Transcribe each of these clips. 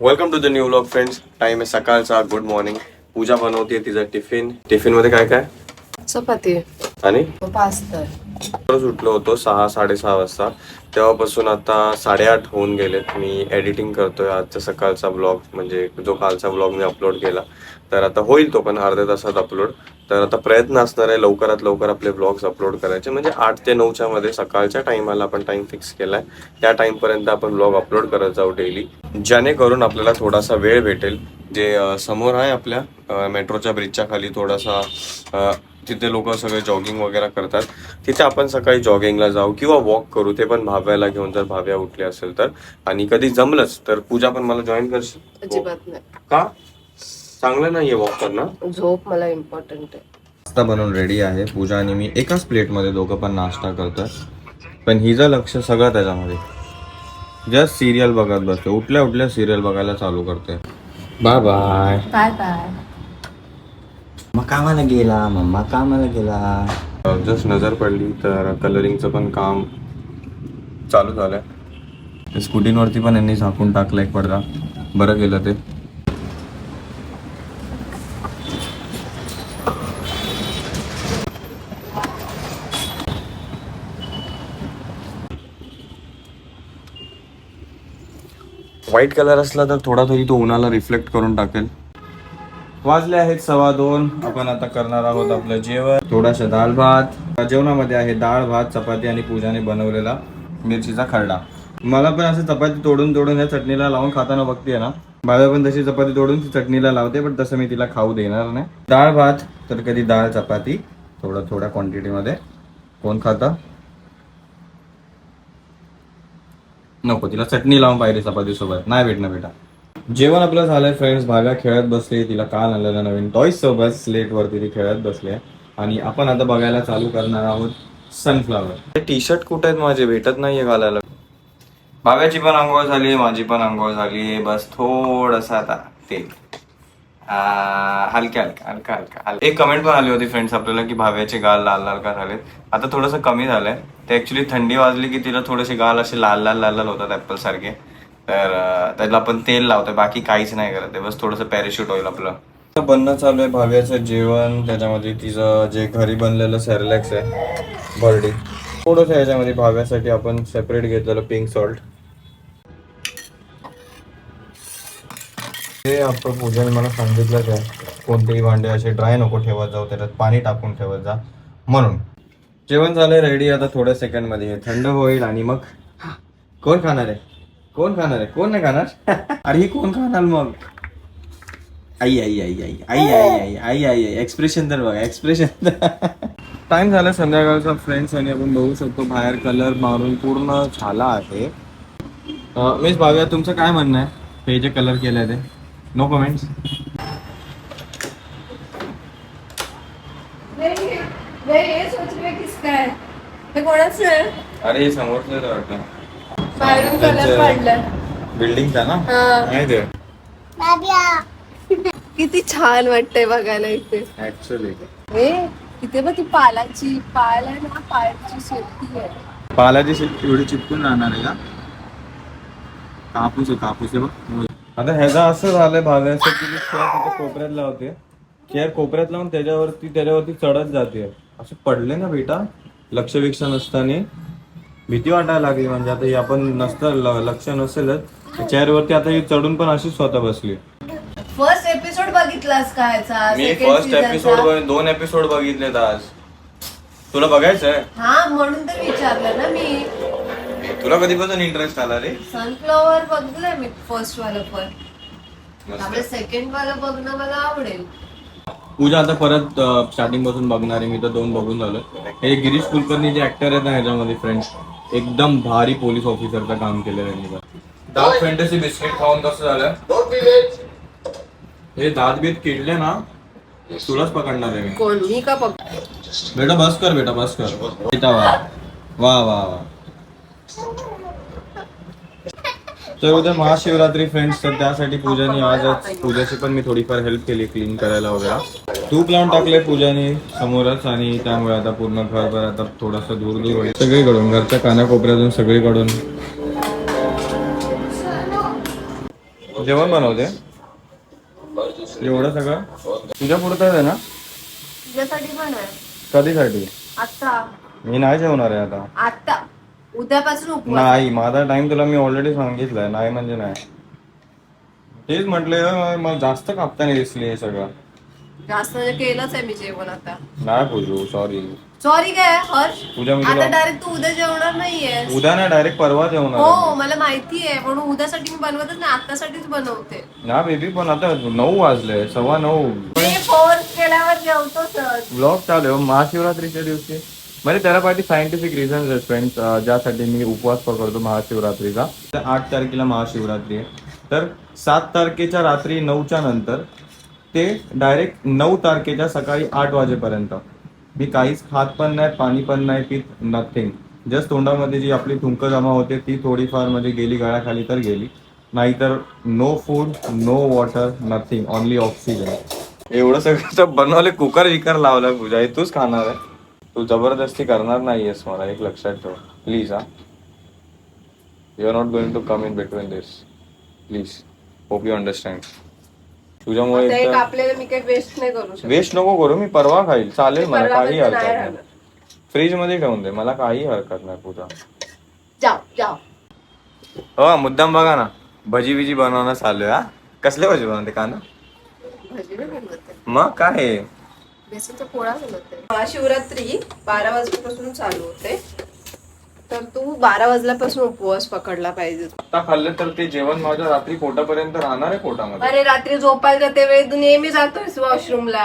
Welcome to the new vlog friends time आहे सकाळचा good morning पूजा बनवते तिचा टिफिन टिफिनमध्ये काय काय? चपाती. आणि? पास्ता. उठलो होतो सहा साडेसहा वाजता. तेव्हापासून आता साडेआठ होऊन गेलेत. मी एडिटिंग करतोय आजचा सकाळचा ब्लॉग म्हणजे जो कालचा ब्लॉग मी अपलोड केला. तर आता होईल तो पण अर्ध्या तासात अपलोड तर आता प्रयत्न असणार आहे लवकरात लवकर आपले ब्लॉग्स अपलोड करायचे. म्हणजे आठ ते नऊच्या मध्ये सकाळच्या टाइमाला आपण टाइम फिक्स केलाय. त्या टाइम पर्यंत आपण ब्लॉग अपलोड करत जाऊ डेली जेणेकरून आपल्याला थोडासा वेळ भेटेल. जे समोर आहे आपल्या मेट्रोच्या ब्रिजच्या खाली थोडासा तिथे लोक सगळे जॉगिंग वगैरे करतात. तिथे आपण सकाळी जॉगिंगला जाऊ किंवा वॉक करू ते पण भाव्याला घेऊन जर भाव्या उठले असेल तर. आणि कधी जमलंच तर पूजा पण मला जॉईन करशील? का? चांगलं नाहीये वॉक करणं. झोप मला इम्पॉर्टंट आहे. नाश्ता बनवून रेडी आहे. पूजा आणि मी एकाच प्लेटमध्ये दोघं पण नाश्ता करतोय. पण हिचं लक्ष सगळं त्याच्यामध्ये. जस्ट सिरियल बघत बसते उठल्या उठल्या सिरियल बघायला चालू करते बाय बाय बाय बाय मग कामाला गेला? मम्मा कामाला गेला? जस्ट नजर पडली तर कलरिंगचं पण काम चालू झालंय. स्कूटींवरती पण यांनी झाकून टाकलं एक पडदा. बरं केलं ते. व्हाईट कलर असला तर थोडा तरी तो उन्हाला रिफ्लेक्ट करून टाकेल. वाजले आहेत सव्वा दोन. आपण आता करणार आहोत आपलं जेवण. थोडासा डाळ भात. जेवणामध्ये आहे डाळ भात चपाती आणि पूजाने बनवलेला मिरचीचा खरडा. मला पण असं चपाती तोडून तोडून या चटणीला लावून खाताना बघते ना. बाबा पण तशी चपाती तोडून ती चटणीला लावते पण तसं मी तिला खाऊ देणार नाही. डाळ भात तर कधी डाळ चपाती थोडं थोड्या क्वांटिटीमध्ये कोण खाता? नको तिला चटणी लावून पाहिजे चपाती सोबत. नाही भेटणं बेटा. जेवण आपलं झालंय फ्रेंड्स भागा खेळत बसले. तिला काल आणलेलं नवीन टॉईस सोबत. स्लेट वरती ती खेळत बसले आणि आपण आता बघायला चालू करणार आहोत सनफ्लावर टी शर्ट कुठे आहेत माझे? भेटत नाहीये घालायला. भाव्याची पण आंघोळ झाली माझी पण आंघोळ झाली. बस थोडस आता ते हलक्या हलक्या हलका हलका एक कमेंट पण आली होती फ्रेंड्स आपल्याला की भाव्याचे गाल लाल लाल का झालेत? आता थोडंसं कमी झालंय. ते ऍक्च्युली थंडी वाजली की तिला थोडेसे गाल असे लाल लाल लाल लाल होतात ऍपल सारखे. तर त्याला आपण तेल लावतोय बाकी काहीच नाही करत आहे. बस थोडंसं पॅराशूट होईल आपलं. बनणं चालू आहे भाव्याचं जेवण. त्याच्यामध्ये तिचं जे घरी बनलेलं सेरलॅक्स आहे बर्डी. थोडंसं याच्यामध्ये भाव्यासाठी आपण सेपरेट घेतलेलं पिंक सॉल्ट ते आपण पूजाने मला सांगितलं आहे कोणतेही भांडे असे ड्राय नको ठेवत जाऊ त्याच्यात पाणी टाकून ठेवत जा म्हणून जेवण झालंय रेडी आता थोड्या सेकंडमध्ये थंड होईल आणि मग कोण खाणार आहे कोण खाणार आहे कोण नाही खाणार अरे ही कोण खाणार मग आई आई आई आई आई आई आई आई आई आई एक्सप्रेशन तर बघा एक्सप्रेशन टाइम झाला संध्याकाळचा फ्रेंड्स आणि आपण बघू शकतो बाहेर कलर मारून पूर्ण झाला आहे मिस भाव्या तुमचं काय म्हणणं आहे हे जे कलर केले ते नो कमेंट्स हे हे अरे हे समोरचं वाटतं. बाहेरून कलर पाडलाय बिल्डिंगचा ना? हा. नाही ते. किती छान वाटतंय बघायला इथे. ऍक्च्युली हे इथे बघ ती पालाची पाल आहे ना पायाची शेती आहे. पालाची शेत एवढी चिपकून राहणार आहे का? कापूस आहे कापूस आहे बघ. आता ह्याचा असं झालंय भाव्याचं की मी चेअर तिथे कोपऱ्यात लावते. चेअर कोपऱ्यात लावून त्याच्यावरती त्याच्यावरती चढत जाते. असं पडले ना बेटा? लक्ष विक्ष नसताना. भीती वाटायला लागली म्हणजे आता ही आपण नसतं ल- लक्ष नसेलच. चेअरवरती आता ही चढून पण अशीच स्वतः बसली. फर्स्ट एपिसोड बघितलास का याचा? मी Second फर्स्ट season चा? एपिसोड दोन एपिसोड बघितलेत आज. तुला बघायचंय? हा म्हणून तर विचारलं ना मी. तुला कधीपासून इंटरेस्ट आला रे? सनफ्लॉवर बघलंय मी फर्स्ट वाला पण. आपलं सेकंड वाला बघणं मला आवडेल. पूजा आता परत स्टार्टिंगपासून बघणार आहे. मी तर दोन बघून झालं हे गिरीश कुलकर्णी जे ऍक्टर आहेत ना ह्याच्यामध्ये फ्रेंड्स एकदम भारी पोलीस ऑफिसरचं काम केलं त्यांनी डार्क फॅन्टसी बिस्किट खाऊन कसं झालं. हे दात बीत किडले ना तुलाच पकडणार आहे मी. कोण? मी का बघ बेटा बस कर बेटा बस कर. बेटा वा. वा वा वा. तर उद्या महाशिवरात्री फ्रेंड्स तर त्यासाठी पूजाने आजच पूजाची पण मी थोडीफार हेल्प केली क्लीन करायला वगैरे. तूप लावून टाकले पूजाने समोरच आणि त्यामुळे आता पूर्ण घरभर आता थोडस दूर दूर होईल. सगळीकडून घरच्या कानाकोपऱ्यातून सगळीकडून. जेवण बनवते? एवढं सगळं? तुझ्या पुरतं आहे ना? कधीसाठी? मी नाही जेवणार आहे आता. आता उद्यापासून उपवास नाही माझा टाइम तुला मी ऑलरेडी सांगितलंय. नाही म्हणजे नाही. तेच म्हटलं मला जास्त कापता नाही दिसली हे सगळं. जास्त म्हणजे केलंच आहे मी जेवण आता. नाही पूजू सॉरी सॉरी काय हर्ष. मी आता डायरेक्ट तू उद्या जेवणार नाहीये. उद्या नाही डायरेक्ट परवा जेवणार हो आहे. मला माहिती आहे म्हणून उद्यासाठी मी बनवतच नाही आतासाठीच बनवते. ना बेबी पण आता नऊ वाजले सव्वा नऊ. मी फोर्स केल्यावर जेवतो सर. ब्लॉग चालू आहे महाशिवरात्रीच्या दिवशी. म्हणजे त्याला पाठी सायंटिफिक रिझन आहेत फ्रेंड्स ज्यासाठी मी उपवास पकडतो महाशिवरात्रीचा. तर आठ तारखेला महाशिवरात्री आहे. तर सात तारखेच्या रात्री नऊच्या नंतर ते डायरेक्ट नऊ तारखेच्या सकाळी आठ वाजेपर्यंत. मी काहीच खात पण नाही पाणी पण नाही पित नथिंग जस्ट तोंडामध्ये जी आपली थुंक जमा होते ती थोडीफार म्हणजे गेली गळ्याखाली तर गेली. नाहीतर no food no water nothing only oxygen एवढं सगळं बनवले कुकर विकर लावला पूजा हे तूच खाणार आहे. तू जबरदस्ती करणार नाहीयेस मला एक लक्षात ठेव. प्लीज हा. You are not going to come in between this please hope you understand तुझ्यामुळे आता एक एकतर- आपल्याला मी काही वेस्ट नाही करू शकत. वेस्ट नको करू मी परवा खाईल. चालेल मला परवा काही हरकत नाही. फ्रीजमध्ये ठेवून दे मला काही हरकत नाही पूजा. जाओ जाओ हो मुद्दाम बघा ना. भजी बिजी बनवणं चालू आहे हा. कसले भजी बनवते कांदा? भजी नाही बनवते. मग काय? आहे? बेसनचा पोळा बनवते. महाशिवरात्री बारा वाजल्यापासून चालू होते. तर तू बारा वाजल्यापासून उपवास पकडला पाहिजे. आता खाल्लं तर ते जेवण माझ्या रात्री पोटापर्यंत राहणार आहे पोटामध्ये. अरे रात्री झोपायला जाते वेळी तू नेहमी जातोयस वॉशरूमला.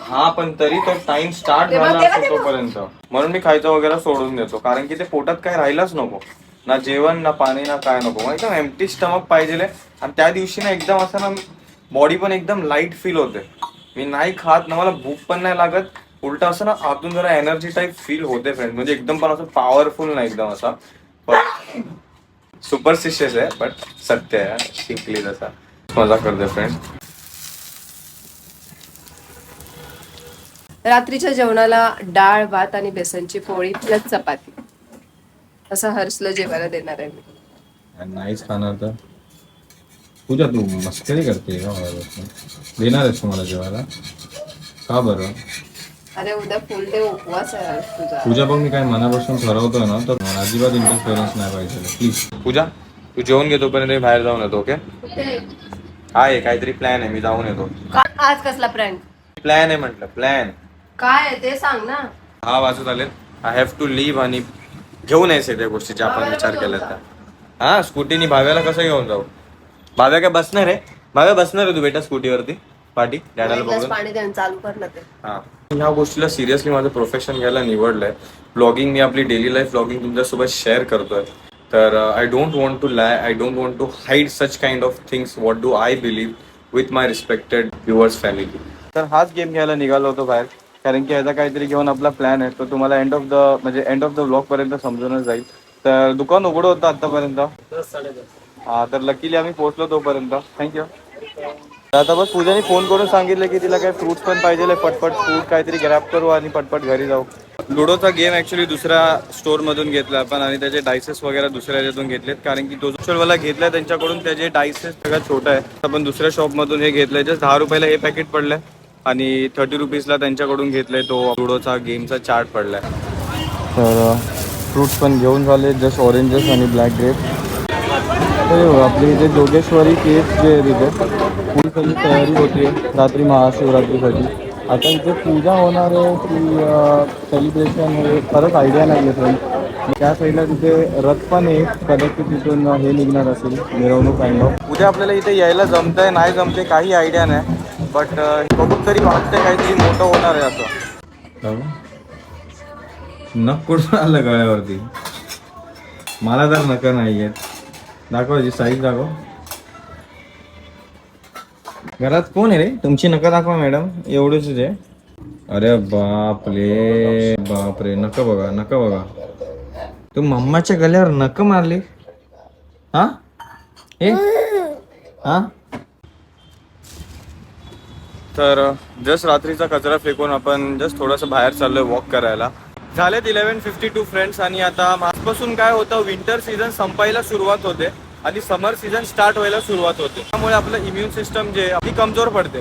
हा पण तरी तो टाइम स्टार्ट झाला असतो. तोपर्यंत. म्हणून मी खायचं वगैरे सोडून देतो. कारण की ते पोटात काय राहिलाच नको. ना जेवण ना पाणी ना काय नको. एकदम एम्प्टी स्टमक पाहिजे आणि त्या दिवशी ना एकदम असं ना बॉडी पण एकदम लाइट फील होते. मी नाही खात ना मला भूक पण नाही लागत. उलट असं ना आतून जरा एनर्जी टाईप फील होते फ्रेंड म्हणजे एकदम पण असं पॉवरफुल नाही एकदम असा. सुपरस्टिशियस आहे बट सत्य आहे. सिम्पली जसा. मजा करते फ्रेंड रात्रीच्या जेवणाला डाळ भात आणि बेसनची पोळी प्लस चपाती. असं हर्षला जेवायला देणार आहे मी. नाहीच खाणार तर. पूजा तू मस्करी करते का माझ्याबरोबर? देणार आहेस तुम्हाला जेवायला का बरं अरे उद्या फुल डे उपवास आहे तुझा पूजा बघ मी काय मनापासून ठरवतोय ना तर मला अजिबात इंटरफिअरन्स नाही पाहिजे प्लीज पूजा तू जेवण घेतो पर्यंत मी बाहेर जाऊन येतो ओके आहे काहीतरी प्लॅन आहे मी जाऊन येतो का- आज कसला प्रँक प्लॅन आहे म्हटलं प्लॅन काय आहे ते सांग ना हा वाचत आलेत आय हॅव टू लिव्ह आणि घेऊन यायचे त्या गोष्टीचे आपण विचार केला त्या हा स्कूटीनी भाव्याला कसं घेऊन जाऊ भाव्या काय बसणार आहे? भाव्या बसणार आहे तू बेटा स्कूटीवरती. पाठी डॅडाला बघून. पाणी चालू कर ना ते. हा. ह्या गोष्टीला सिरियसली माझं प्रोफेशन घ्यायला निवडलंय. ब्लॉगिंग मी आपली डेली लाईफ ब्लॉगिंग तुमच्यासोबत शेअर करतोय. तर I don't want to lie I don't want to hide such kind of things what do I believe with my respected viewers family तर हाच गेम घ्यायला निघालो होतो बाहेर. कारण की याचा काहीतरी घेऊन आपला प्लॅन आहे. तो तुम्हाला एंड ऑफ द म्हणजे एंड ऑफ द ब्लॉग पर्यंत समजूनच जाईल. तर दुकान उघडं होतं आतापर्यंत. हा तर लकीली आम्ही पोहोचलो तोपर्यंत. थँक्यू तर आता बस पूजाने फोन करून सांगितलं की तिला काय फ्रुट्स पण पाहिजे पटपट फ्रूट काहीतरी ग्रॅप करू आणि पटपट घरी जाऊ. लुडोचा गेम ऍक्च्युली दुसऱ्या स्टोर मधून घेतला आपण आणि त्याचे डायसेस वगैरे दुसऱ्या ह्याच्यातून घेतलेत. कारण की तो जो वाला घेतलाय त्यांच्याकडून त्याचे डायसेस सगळ्यात छोटा आहे. आपण दुसऱ्या शॉप मधून हे घेतलंय. जस्ट दहा रुपयाला हे पॅकेट पडलंय आणि थर्टी रुपीजला त्यांच्याकडून घेतलंय तो. लुडोचा गेमचा चार्ट पडलाय. तर फ्रुट्स पण घेऊन झाले. जस्ट ऑरेंजेस आणि ब्लॅक ग्रेप हो आपली इथे जोगेश्वरी केस जे आहे तिथे पूर्ण सगळी तयारी होती रात्री महाशिवरात्रीसाठी. आता इथे पूजा होणार आहे की सेलिब्रेशन हे खरंच आयडिया नाही आहे फ्रेंड त्या साईडला तिथे रथ पण आहे कदाचित तिथून हे निघणार असेल मिरवणूक काइंड ऑफ उद्या आपल्याला इथे यायला जमतंय नाही जमते काही आयडिया नाही बट बघून तरी वाटतंय काहीतरी मोठं होणार आहे असं. नक आलं गळ्यावरती? मला तर नका नाही आहेत दाखव याची साईज दाखव. घरात कोण आहे रे? तुमची नका दाखवा मॅडम. एवढंच आहे. अरे बापरे बापरे. नका बघा नका बघा. तू मम्माच्या गल्यावर नक मारली? हा? ए? हा? तर जस्ट रात्रीचा कचरा फेकून आपण जस्ट थोडंसं बाहेर चाललोय वॉक करायला. झालेत इलेव्हन फिफ्टी टू फ्रेंड्स आणि आता आजपासून काय होतं विंटर सीझन संपायला सुरुवात होते. आणि समर सीझन स्टार्ट व्हायला सुरुवात होते. त्यामुळे आपलं इम्युन सिस्टम जे आहे, ती कमजोर पडते.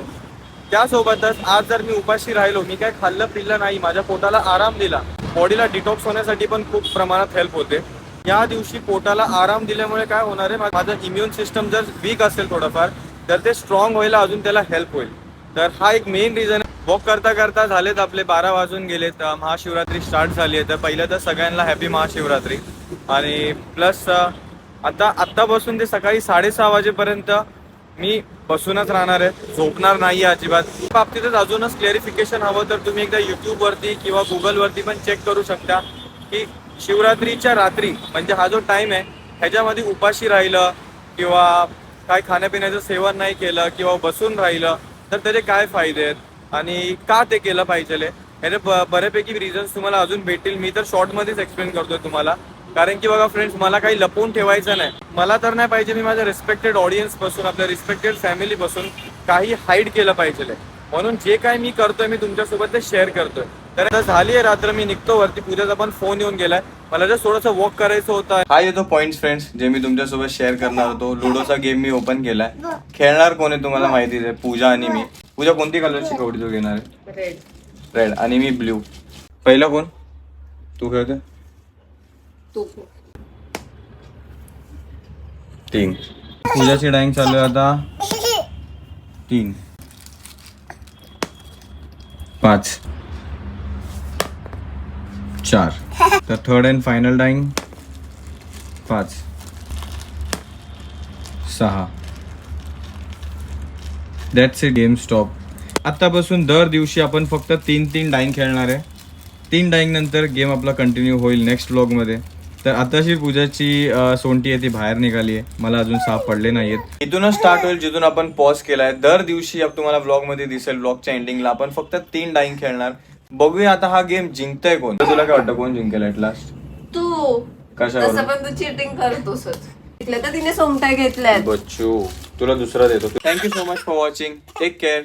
त्यासोबतच आज जर मी उपाशी राहिलो मी काय खाल्लं पिल्लं नाही माझ्या पोटाला आराम दिला बॉडीला डिटॉक्स होण्यासाठी पण खूप प्रमाणात हेल्प होते. या दिवशी पोटाला आराम दिल्यामुळे काय होणार आहे माझं इम्युन सिस्टम जर वीक असेल थोडंफार तर ते स्ट्रॉंग व्हायला अजून त्याला हेल्प होईल. तर हा एक मेन रिझन आहे. वॉक करता करता झालेत आपले बारा वाजून गेलेत महाशिवरात्री स्टार्ट झाली आहे. तर पहिलं तर सगळ्यांना हॅपी महाशिवरात्री. आणि प्लस आता आत्तापासून ते सकाळी साडेसहा वाजेपर्यंत मी बसूनच राहणार आहे. झोपणार नाही अजिबात. बाबतीतच अजूनच क्लॅरिफिकेशन हवं तर तुम्ही एकदा युट्यूबवरती किंवा गुगलवरती पण चेक करू शकता की शिवरात्रीच्या रात्री म्हणजे हा जो टाईम आहे ह्याच्यामध्ये उपाशी राहिलं किंवा काय खाण्यापिण्याचं सेवन नाही केलं किंवा बसून राहिलं तर त्याचे काय फायदे आहेत आणि का ते केलं पाहिजे? ह्याचे ब- बऱ्यापैकी रिझन्स तुम्हाला अजून भेटतील. मी तर शॉर्टमध्येच एक्सप्लेन करतोय तुम्हाला. कारण की बघा फ्रेंड्स मला काही लपवून ठेवायचं नाही. मला तर नाही पाहिजे मी माझ्या रिस्पेक्टेड ऑडियन्सपासून आपल्या रिस्पेक्टेड फॅमिली पासून काही हाईड केलं पाहिजे. म्हणून जे काय मी करतोय मी तुमच्यासोबत ते शेअर करतोय. तर आता झाली आहे रात्र मी निघतो वरती. पूजाचा पण फोन येऊन गेलाय. मला जर थोडंसं वॉक करायचं होतं. हा येतो पॉइंट फ्रेंड्स जे मी तुमच्यासोबत शेअर करणार होतो. लुडोचा गेम मी ओपन केलाय. खेळणार कोण आहे तुम्हाला माहितीच आहे? पूजा आणि मी. पूजा कोणती कलरची कवडी तू घेणार आहे? रेड रेड आणि मी ब्ल्यू पहिला कोण? तू खेळते तू तीन. पूजाची डाईंग चालू आहे आता. तीन. पाच. चार. तर थर्ड अँड फायनल डाईंग पाच. सहा. दॅट्स ए गेम स्टॉप आत्तापासून दर दिवशी आपण फक्त तीन तीन डाईंग खेळणार आहे. तीन डाईंग नंतर गेम आपला कंटिन्यू होईल नेक्स्ट ब्लॉगमध्ये तर आताशी पूजाची सोंटी आहे ती बाहेर निघाली आहे. मला अजून साफ पडले नाहीयेत. इथूनच स्टार्ट होईल जिथून आपण पॉज केलाय. दर दिवशी तुम्हाला ब्लॉगमध्ये दिसेल ब्लॉगच्या एंडिंगला आपण फक्त तीन डाईंग खेळणार. बघूया आता हा गेम जिंकतोय कोण? तुला काय वाटतं कोण जिंकेल ऍट लास्ट तू? तसं पण तू चिटिंग तर तिने सोमट्या घेतल्यात. बच्चू तुला दुसरा देतो. Thank you so much for watching take care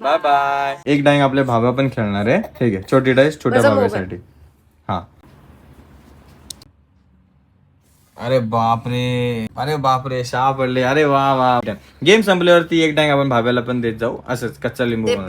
bye bye एक डाईंग आपल्या भाभा पण खेळणार आहे. ठीक आहे. छोटी डाईस छोट्या भाव्यासाठी हा. अरे बापरे. अरे बापरे सहा पडले. अरे वा वा. गेम संपल्यावरती एक डाईंग आपण भाव्याला पण देत जाऊ. असंच कच्चा लिंबू म्हणून.